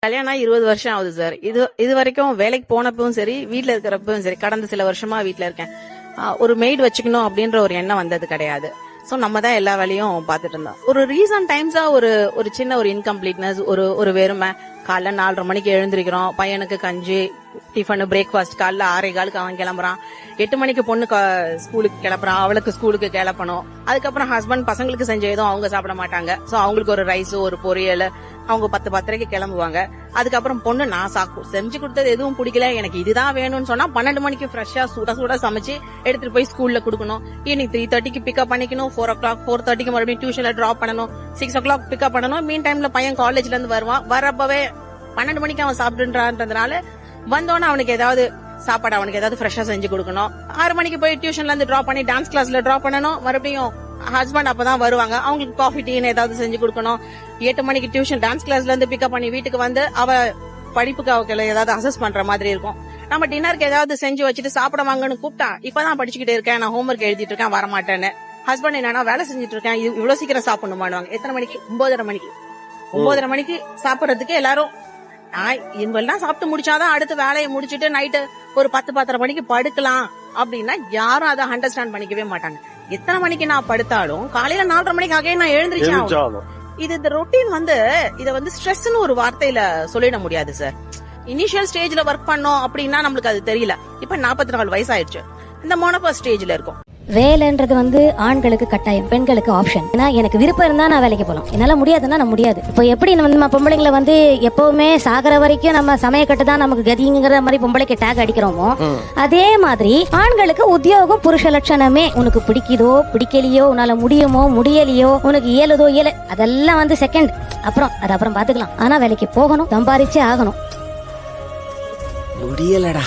கல்யாணம் இருபது வருஷம் ஆகுது சார். இது இது வரைக்கும் வேலைக்கு போனப்பவும் சரி வீட்டில் இருக்கிறப்பவும் சரி கடந்த சில வருஷமா வீட்டில் இருக்கேன். ஒரு மெய்டு வச்சுக்கணும் அப்படின்ற ஒரு எண்ணம் வந்தது கிடையாது. சோ நம்ம தான் எல்லா வேலையும் பார்த்துட்டு இருந்தோம். ஒரு ரீசன்ட் டைம்ஸா ஒரு ஒரு சின்ன ஒரு இன்கம்ப்ளீட்னஸ் ஒரு ஒரு வெறுமை. காலைல நாலரை மணிக்கு எழுந்திருக்கிறோம். பையனுக்கு கஞ்சி டிஃபனு பிரேக்ஃபாஸ்ட் காலைல ஆறே காலுக்கு அவன் கிளம்புறான். எட்டு மணிக்கு பொண்ணு க- ஸ்கூலுக்கு கிளப்புறான் அவளுக்கு ஸ்கூலுக்கு கிளப்பணும். அதுக்கப்புறம் ஹஸ்பண்ட் பசங்களுக்கு செஞ்ச எதுவும் அவங்க சாப்பிட மாட்டாங்க. சோ அவங்களுக்கு ஒரு ரைஸ் ஒரு பொரியல் அவங்க பத்து பத்தரைக்கு கிளம்புவாங்க. அதுக்கப்புறம் பொண்ணு நான் சாக்கு. செஞ்சு கொடுத்தது எதுவும் பிடிக்கல. எனக்கு இதுதான் வேணும்னு சொன்னா பன்னெண்டு மணிக்கு ஃப்ரெஷ்ஷா சுட சுட சமைச்சு எடுத்துட்டு போய் ஸ்கூல்ல கொடுக்கணும். ஈவினிங் த்ரீ தேர்ட்டிக்கு பிக்கப் பண்ணிக்கணும். ஃபோர் ஓ கிளாக் ஃபோர் தேர்ட்டிக்கு மறுபடியும் டியூஷன்ல டிராப் பண்ணணும். சிக்ஸ் ஓ கிளாக் பிக்கப் பண்ணணும். மீன் டைம்ல பையன் காலேஜ்ல இருந்து வருவான். வரப்பவே பன்னெண்டு மணிக்கு அவன் சாப்பிட்டுன்றான்றதுனால வந்தோன்னே அவனுக்கு ஏதாவது சாப்பாடு அவனுக்கு ஏதாவது ஃப்ரெஷ்ஷா செஞ்சு கொடுக்கணும். ஆறு மணிக்கு போய் டியூஷன்ல இருந்து டிராப் பண்ணி டான்ஸ் கிளாஸ்ல டிராப் பண்ணணும். மறுபடியும் ஹஸ்பண்ட் அப்பதான் வருவாங்க. அவங்களுக்கு காஃபி டீன்னு ஏதாவது செஞ்சு கொடுக்கணும். எட்டு மணிக்கு டியூஷன் டான்ஸ் கிளாஸ்ல இருந்து பிக்கப் பண்ணி வீட்டுக்கு வந்து அவ படிப்புக்கு அவங்களை ஏதாவது அசஸ் பண்ற மாதிரி இருக்கும். நம்ம டின்னருக்கு ஏதாவது செஞ்சு வச்சுட்டு சாப்பிட வாங்கன்னு கூப்பிட்டா இப்பதான் படிச்சுக்கிட்டே இருக்கேன் நான் ஹோம்ஒர்க் எழுதிட்டு இருக்கேன் வரமாட்டேன்னு. ஹஸ்பண்ட் என்னன்னா வேலை செஞ்சுட்டு இருக்கேன் இவ்வளவு சீக்கிரம் சாப்பிடணுமானுவாங்க எத்தனை மணிக்கு? ஒன்பதரை மணிக்கு. ஒன்பதரை மணிக்கு சாப்பிடறதுக்கு எல்லாரும் நான் இவங்கெல்லாம் சாப்பிட்டு முடிச்சாதான் அடுத்த வேலையை முடிச்சிட்டு நைட்டு ஒரு பத்து பத்தரை மணிக்கு படுக்கலாம். அப்படின்னா யாரும் அதை அண்டர்ஸ்டாண்ட் பண்ணிக்கவே மாட்டாங்க. எத்தனை மணிக்கு நான் படுத்தாலும் காலையில நாலரை மணிக்கு அகையே நான் எழுந்திருச்சேன் இது இந்த ரொட்டீன் வந்து இத வந்து ஸ்ட்ரெஸ்னு ஒரு வார்த்தையில சொல்லிட முடியாது சார் இனிஷியல் ஸ்டேஜ்ல ஒர்க் பண்ணோம் அப்படின்னா நம்மளுக்கு அது தெரியல. இப்ப நாற்பத்தி நாலு வயசு ஆயிடுச்சு இந்த மோனோபா ஸ்டேஜ்ல இருக்கும். வேலைன்றது வந்து ஆண்களுக்கு கட்டாயம் பெண்களுக்கு ஆப்ஷன் ஏன்னா எனக்கு விருப்பம் இருந்தா நான் வேலைக்கு போகலாம் என்னால முடியாதுன்னா நான் முடியாது. இப்போ எப்படி நம்ம நம்ம பொம்பளைங்களை வந்து எப்பவுமே சாகர வரைக்கும் நம்ம சமயக்கட்டு தான் நமக்கு கதிங்கிற மாதிரி பொம்பளைக்கு டேக் அடிக்கிறோமோ அதே மாதிரி ஆண்களுக்கு உத்தியோகம் புருஷ லட்சணமே. உனக்கு பிடிக்குதோ பிடிக்கலையோ உன்னால முடியுமோ முடியலையோ உனக்கு இயலுதோ இயல அதெல்லாம் வந்து செகண்ட் அப்புறம் அது அப்புறம் பாத்துக்கலாம் ஆனா வேலைக்கு போகணும் சம்பாரிச்சே ஆகணும். முடியலடா.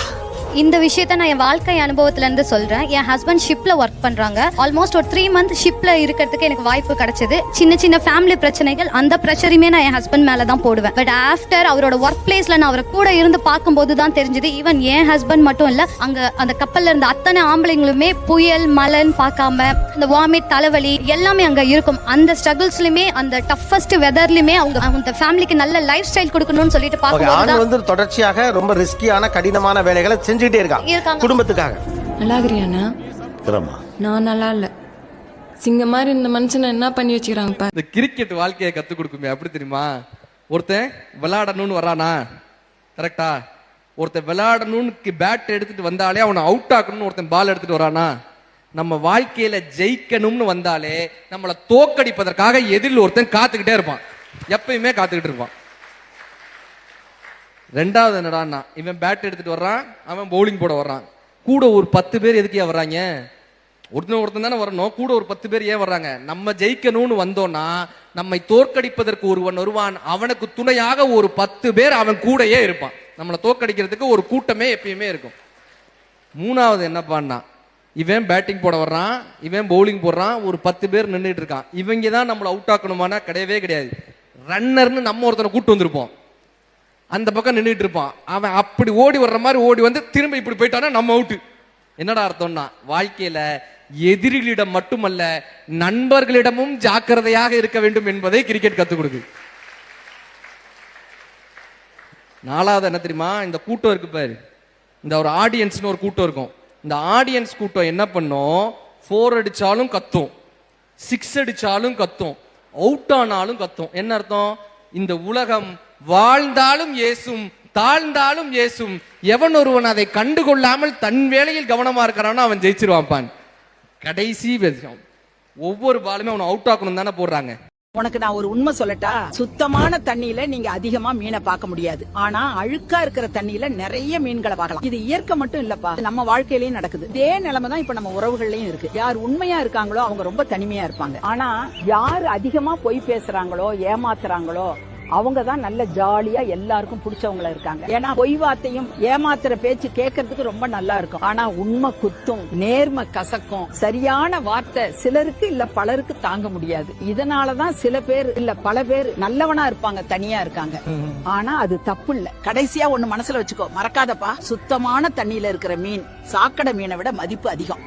இந்த விஷயத்த நான் என் வாழ்க்கை அனுபவத்துல இருந்து சொல்றேன். என் ஹஸ்பண்ட் ஷிப்ல ஒர்க் பண்றாங்க. ஆல்மோஸ்ட் ஒரு த்ரீ மந்த் ஷிப்ல இருக்கிறதுக்கு எனக்கு வாய்ப்பு கிடைச்சது. சின்ன சின்ன ஃபேமிலி பிரச்சனைகள் அந்த ப்ரெஷரையுமே நான் என் ஹஸ்பண்ட் மேல தான் போடுவேன். பட் ஆஃப்டர் அவரோட ஒர்க் பிளேஸ்ல நான் அவரை கூட இருந்து பார்க்கும்போது தான் தெரிஞ்சது. ஈவன் என் ஹஸ்பண்ட் மட்டும் இல்ல அங்க அந்த கப்பல்ல இருந்த அத்தனை ஆம்பளைங்களுமே புயல் மலன் பார்க்காம இந்த வாமிட் தலைவலி எல்லாமே அங்க இருக்கும். அந்த ஸ்ட்ரகிள்ஸ்லயுமே அந்த டஃபஸ்ட் வெதர்லயுமே அவங்க அந்த ஃபேமிலிக்கு நல்ல லைஃப் ஸ்டைல் கொடுக்கணும்னு சொல்லிட்டு பார்க்கும்போது வந்து தொடர்ச்சியாக ரொம்ப ரிஸ்கியான கடினமான வேலைகளை செஞ்சுக்கிட்டே இருக்காங்க இருக்காங்க. குடும்பத்துக்காக. நல்லா இருக்கிறியாண்ணா நான் நல்லா இல்ல. சிங்க மாதிரி இந்த மனுஷனை என்ன பண்ணி வச்சுக்கிறாங்க பாரு? இந்த கிரிக்கெட் வாழ்க்கையை கத்து கொடுக்குமே அப்படி தெரியுமா? ஒருத்தன் விளையாடணும்னு வரானா? கரெக்டா ஒருத்தன் விளையாடணும்னு பேட் எடுத்துட்டு வந்தாலே அவனை அவுட் ஆக்கணும்னு ஒருத்தன் பால் எடுத்துட்டு வரானா? நம்ம வாழ்க்கையில ஜெயிக்கணும்னு வந்தாலே நம்மளை தோக்கடிப்பதற்காக எதிரில் ஒருத்தன் காத்துக்கிட்டே இருப்பான். எப்பயுமே காத்துக்கிட்டு இருப்பான். ரெண்டாவது என்னடான்னா இவன் பேட் எடுத்துட்டு வர்றான் அவன் பவுலிங் போட வர்றான். கூட ஒரு பத்து பேர் எதுக்கே வர்றாங்க? ஒருத்தன் ஒருத்தன் தானே வரணும். கூட ஒரு பத்து பேர் ஏன் வர்றாங்க? நம்ம ஜெயிக்கணும்னு வந்தோம்னா நம்மை தோற்கடிப்பதற்கு ஒருவன் வருவான். அவனுக்கு துணையாக ஒரு பத்து பேர் அவன் கூடயே இருப்பான். நம்மளை தோற்கடிக்கிறதுக்கு ஒரு கூட்டமே எப்பயுமே இருக்கும். மூணாவது என்னப்பான்னா இவன் பேட்டிங் போட வர்றான் இவன் பவுலிங் போடுறான் ஒரு பத்து பேர் நின்றுட்டு இருக்கான். இவங்க தான் நம்மளை அவுட் ஆக்கணுமானா கிடையவே கிடையாது. ரன்னர்னு நம்ம ஒருத்தனை கூட்டு வந்திருப்போம். அந்த பக்கம் நின்றுட்டு இருப்பான். அவன் அப்படி ஓடி வர்ற மாதிரி ஓடி வந்து திரும்ப இப்படி போயிட்டானா நம்ம அவுட்டு என்னடா அர்த்தம்னா வாழ்க்கையில எதிரிகளிடம் மட்டுமல்ல நண்பர்களிடமும் ஜாக்கிரதையாக இருக்க வேண்டும் என்பதை கிரிக்கெட் கத்துக் கொடுக்கு. நாலாவது என்ன தெரியுமா? இந்த கூட்டம் இருக்கு பாரு. இந்த ஒரு ஆடியன்ஸ்னு ஒரு கூட்டம் இருக்கும். இந்த ஆடியன்ஸ் கூட்டம் என்ன பண்ணும்? ஃபோர் அடிச்சாலும் கத்தும். சிக்ஸ் அடிச்சாலும் கத்தும். அவுட் ஆனாலும் கத்தும். என்ன அர்த்தம்? இந்த உலகம் வாழ்ந்தாலும் இயேசும் தாழ்ந்தாலும் இயேசும் எவன் ஒருவன் அதை கண்டுகொள்ளாமல் தன் வேலையில் கவனமா இருக்கிறானோ அவன் ஜெயிச்சிருவான் கடைசி விஷயம் ஒவ்வொரு பாலுமே அவனை அவுட் ஆக்கணும் தானே போடுறாங்க. உனக்கு நான் ஒரு உண்மை சொல்லட்டா? சுத்தமான தண்ணியில நீங்க அதிகமா மீனை பார்க்க முடியாது. ஆனா அழுக்கா இருக்கிற தண்ணியில நிறைய மீன்களை பார்க்கலாம். இது இயற்கை மட்டும் இல்லப்பா. நம்ம வாழ்க்கையிலயும் நடக்குது. இதே நிலைமை தான் இப்ப நம்ம உறவுகள்லயும் இருக்கு. யார் உண்மையா இருக்காங்களோ அவங்க ரொம்ப தனிமையா இருப்பாங்க. ஆனா யார் அதிகமா பொய் பேசுறாங்களோ ஏமாத்துறாங்களோ அவங்க தான் நல்ல ஜாலியா எல்லாருக்கும் பிடிச்சவங்களா இருக்காங்க. ஏன்னா பொய் வார்த்தையும் ஏமாத்துற பேச்சு கேட்கறதுக்கு ரொம்ப நல்லா இருக்கும். ஆனா உண்மை குத்தும் நேர்மை கசக்கும் சரியான வார்த்தை சிலருக்கு இல்ல பலருக்கு தாங்க முடியாது. இதனாலதான் சில பேர் இல்ல பல பேர் நல்லவனா இருப்பாங்க தனியா இருக்காங்க. ஆனா அது தப்பு இல்ல. கடைசியா ஒண்ணு மனசுல வச்சுக்கோ. மறக்காதப்பா. சுத்தமான தண்ணியில இருக்கிற மீன் சாக்கடை மீனை விட மதிப்பு அதிகம்.